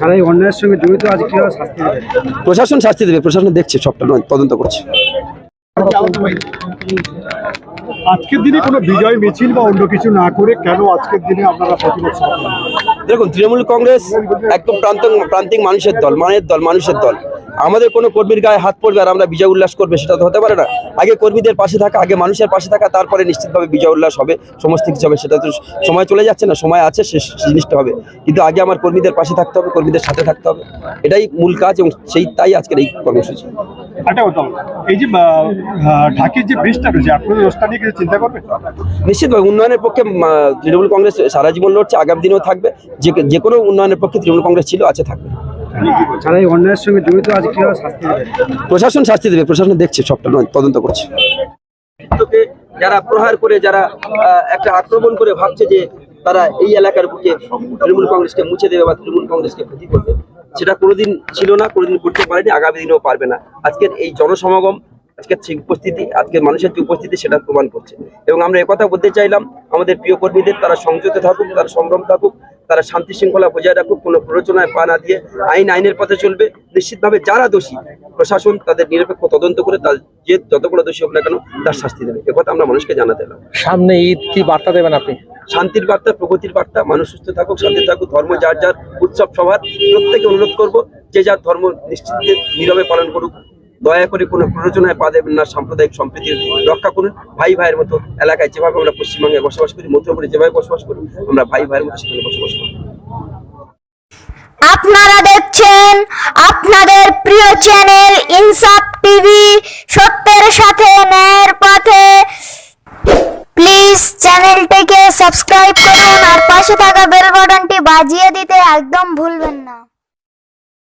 যারা এই অন্যায়ের সঙ্গে জড়িত আজ কীভাবে শাস্তি দেবে? প্রশাসন শাস্তি দেবে প্রশাসন দেখছে সবটা নয়, তদন্ত করছে। আজকের দিনে কোনো বিজয় মিছিল বা অন্য কিছু না করে কেন আজকের দিনে আপনারা প্রতিবাদ দেখুন তৃণমূল কংগ্রেস একদম প্রান্ত প্রান্তিক মানুষের দল মানের দল মানুষের দল। আমাদের কোনো কর্মীর গায়ে হাত পড়বে আর আমরা বিজয় উল্লাস করবে সেটা তো হতে পারে না। আগে কর্মীদের পাশে থাকা আগে মানুষের পাশে থাকা তারপরে নিশ্চিতভাবে বিজয় উল্লাস হবে সমস্ত কিছু হবে সেটা তো সময় চলে যাচ্ছে না সময় আছে সে জিনিসটা হবে। কিন্তু আগে আমার কর্মীদের পাশে থাকতে হবে কর্মীদের সাথে থাকতে হবে এটাই মূল কাজ এবং সেই তাই আজকের এই কর্মসূচি। এই যে ঢাকের যে ব্রিজটা রয়েছে চিন্তা করবেন? নিশ্চিতভাবে উন্নয়নের পক্ষে তৃণমূল কংগ্রেস সারা জীবন লড়ছে আগামী দিনেও থাকবে যে যে কোনো উন্নয়নের পক্ষে তৃণমূল কংগ্রেস ছিল আছে থাকবে। যারা এই অন্যায়ের সঙ্গে জড়িত আজ কীভাবে শাস্তি দেবে? প্রশাসন শাস্তি দেবে প্রশাসন দেখছে সবটা নয়, তদন্ত করছে। যারা প্রহার করে যারা একটা আক্রমণ করে ভাবছে যে তারা এই এলাকার বুকে তৃণমূল কংগ্রেসকে মুছে দেবে বা তৃণমূল কংগ্রেসকে ক্ষতি করবে সেটা কোনোদিন ছিল না কোনোদিন করতে পারেনি আগামী দিনেও পারবে না। আজকের এই জনসমাগম আজকের যে উপস্থিতি আজকের মানুষের যে উপস্থিতি সেটা প্রমাণ করছে। এবং আমরা একথা বলতে চাইলাম আমাদের প্রিয় কর্মীদের তারা সংযত থাকুক তারা সংগ্রাম থাকুক তারা শান্তি শৃঙ্খলা বজায় রাখুক কোনো প্ররোচনায় পা না দিয়ে আইন আইনের পথে চলবে। নিশ্চিতভাবে যারা দোষী প্রশাসন তাদের নিরপেক্ষ তদন্ত করে তার যে যত বড় দোষী হোক না কেন তার শাস্তি দেবে। একথা আমরা মানুষকে জানাতে এলাম। সামনে ঈদ কি বার্তা দেবেন আপনি? শান্তির বার্তা প্রগতির বার্তা মানুষ সুস্থ থাকুক শান্তি থাকুক ধর্ম যার যার উৎসব সভার প্রত্যেকে অনুরোধ করব যে যার ধর্ম নিশ্চিত নীরবে পালন করুক। দয়া করে কোনো প্ররোচনায় পা দেবেন না, সাম্প্রদায়িক সম্প্রীতি রক্ষা করুন। ভাই ভাইয়ের মতো এলাকায় যেভাবে আমরা পশ্চিমবঙ্গে বসবাস করি মধ্যপুরে যেভাবে বসবাস করি, আমরা ভাই ভাইয়ের মতো সেখানে বসবাস করি। আপনারা দেখছেন আপনাদের প্রিয় চ্যানেল ইনসাফ টিভি। সত্যের সাথে ন্যায়ের পথে। প্লিজ চ্যানেলটিকে সাবস্ক্রাইব করুন আর পাশে থাকা বেল বাটনটি বাজিয়ে দিতে একদম ভুলবেন না।